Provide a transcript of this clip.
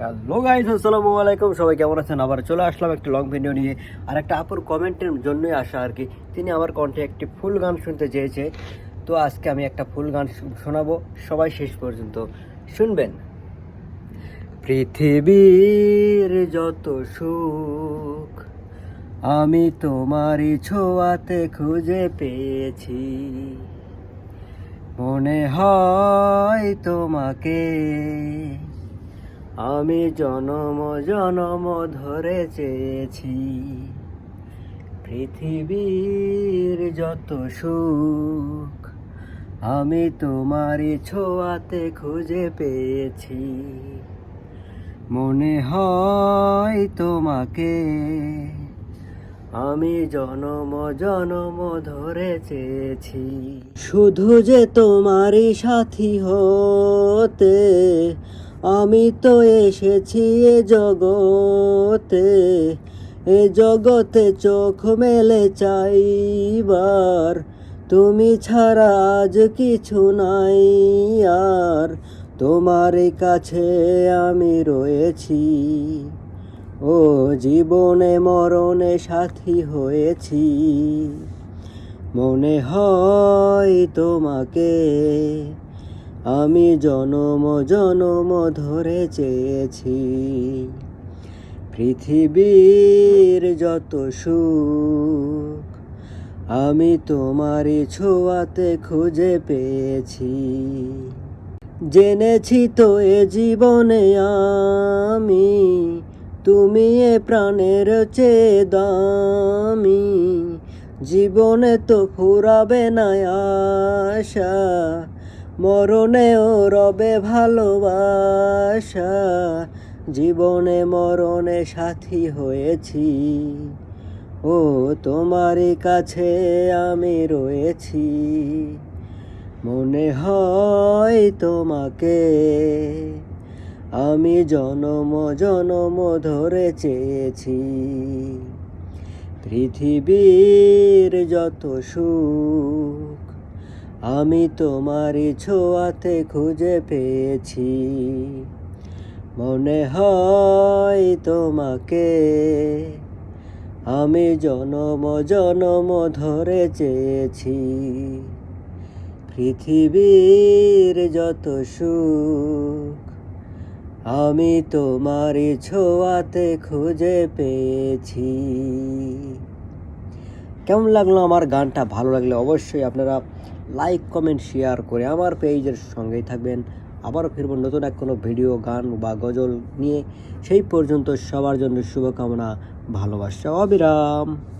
Hello guys আসসালামু আলাইকুম। সবাই কেমন আছেন? আবার চলে আসলাম একটা লং ভিডিও নিয়ে। আর একটা আপুর কমেন্টের জন্যই আসা আর কি। তিনি আমার কণ্ঠে একটি ফুল গান শুনতে চেয়েছে। তো আজকে আমি একটা ফুল গান শোনাবো সবাই শেষ পর্যন্ত। শুনবেন। পৃথিবীর যত সুখ, আমি তোমারই ছোঁয়াতে খুঁজে পেয়েছি। মনে হয় তোমাকে আমি জনম জনম ধরে চেয়েছি। পৃথিবীর যত সুখ, আমি তোমারই ছোঁয়াতে খুঁজে পেয়েছি। মনে হয় তোমাকে, আমি জনম জনম ধরে চেয়েছি। শুধু যে তোমারই সাথী হতে আমি তো এসেছি এ জগতে এ জগতে চোখ মেলে চাইবার। তুমি ছাড়া আজ কিছু নাই আর, তোমার কাছে আমি রয়েছি। ও জীবনে মরণে সাথী হয়েছি। মনে হয় তোমাকে আমি জনম জনম ধরে চেয়েছি। পৃথিবীর যত সুখ, আমি তোমারই ছোঁয়াতে খুঁজে পেয়েছি। জেনেছি তো এ জীবনে আমি, তুমি এ প্রাণের চেয়ে দামি। জীবনে তো ফুরাবে না আশা মরণেও রবে ভালোবাসা। জীবনে মরণে সাথী হয়েছি। ও, তোমারই কাছে আমি রয়েছি। মনে হয় তোমাকে। আমি জনম জনম ধরে চেয়েছি। পৃথিবীর যত সুখ আমি তোমারই ছোঁয়াতে খুঁজে পেয়েছি। মনে হয় তোমাকে। আমি জনম জনম ধরে চেয়েছি। পৃথিবীর যত সুখ, আমি তোমারই ছোঁয়াতে খুঁজে পেয়েছি। কেমন লাগল আমার গানটা? ভালো লাগলে অবশ্যই আপনারা লাইক কমেন্ট শেয়ার করে আমার পেজের সঙ্গেই থাকবেন। আবারও ফিরব নতুন এক কোনো ভিডিও গান বা গজল নিয়ে। সেই পর্যন্ত সবার জন্য শুভকামনা, ভালোবাসা, অবিরাম।